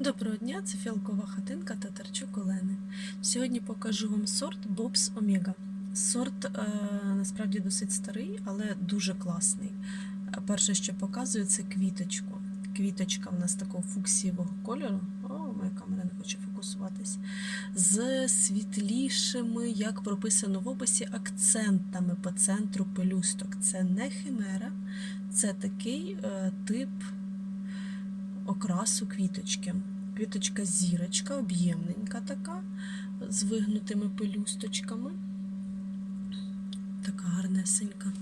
Доброго дня, це фіалкова хатинка Татарчук Олени. Сьогодні покажу вам сорт Bob's Omega. Сорт е, насправді досить старий, але дуже класний. Перше, що показую, це квіточку. Квіточка в нас такого фуксієвого кольору. О, моя камера не хоче фокусуватись. З світлішими, як прописано в описі, акцентами по центру пелюсток. Це не химера, це такий е, тип окрасу квіточки. Квіточка зірочка, об'ємненька така, з вигнутими пелюсточками. Така гарнесенька.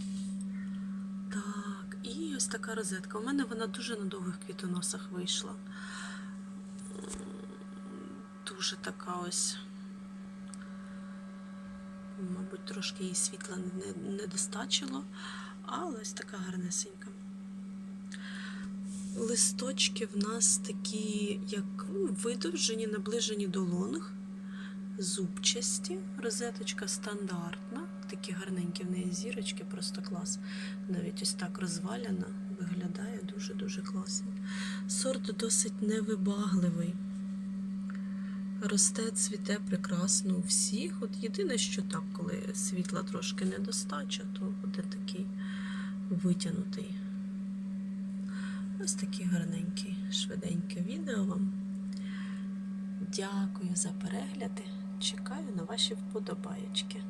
Так, і ось така розетка. У мене вона дуже на довгих квітоносах вийшла. Дуже така ось. Мабуть, трошки їй світла не, не достачило, але ось така гарнесенька. Листочки в нас такі, як ну, видовжені, наближені до лонг, зубчасті, розеточка стандартна, такі гарненькі в неї зірочки, просто клас. Навіть ось так розваляна, виглядає дуже-дуже класно. Сорт досить невибагливий. Росте, цвіте прекрасно у всіх. От єдине, що так, коли світла трошки недостача, то буде такий витягнутий. Ось такі гарненькі, швиденьке відео вам. Дякую за перегляди. Чекаю на ваші вподобаєчки.